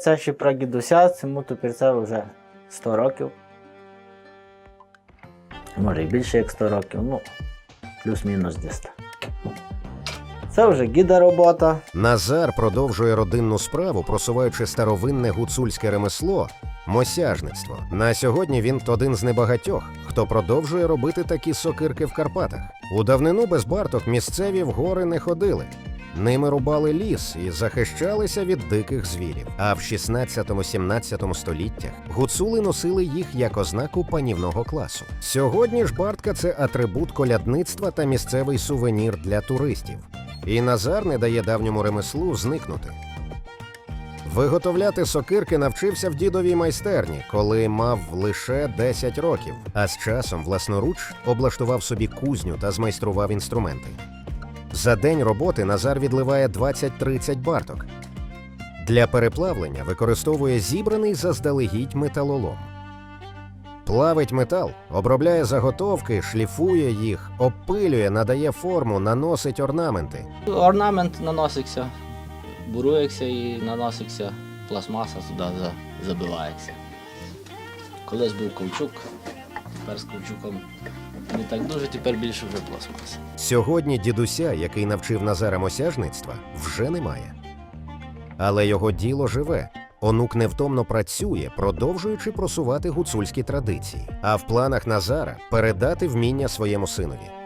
Це ще про дідуся, цьому тепер вже 100 років. Може і більше як 100 років, ну, плюс-мінус десь. Це вже гіда робота. Назар продовжує родинну справу, просуваючи старовинне гуцульське ремесло мосяжництво. На сьогодні він один з небагатьох, хто продовжує робити такі сокирки в Карпатах. У давнину без барток місцеві в гори не ходили. Ними рубали ліс і захищалися від диких звірів. А в 16-17 століттях гуцули носили їх як ознаку панівного класу. Сьогодні ж бартка це атрибут колядництва та місцевий сувенір для туристів. І Назар не дає давньому ремеслу зникнути. Виготовляти сокирки навчився в дідовій майстерні, коли мав лише 10 років, а з часом власноруч облаштував собі кузню та змайстрував інструменти. За день роботи Назар відливає 20-30 барток. Для переплавлення використовує зібраний заздалегідь металолом. Плавить метал, обробляє заготовки, шліфує їх, обпилює, надає форму, наносить орнаменти. Орнамент наноситься, бурується і наноситься, пластмаса туди забивається. Колись був ковчук, тепер з ковчуком не так дуже, тепер більше вже пластмаса. Сьогодні дідуся, який навчив Назара мосяжництва, вже немає. Але його діло живе. Онук невтомно працює, продовжуючи просувати гуцульські традиції. А в планах Назара передати вміння своєму синові.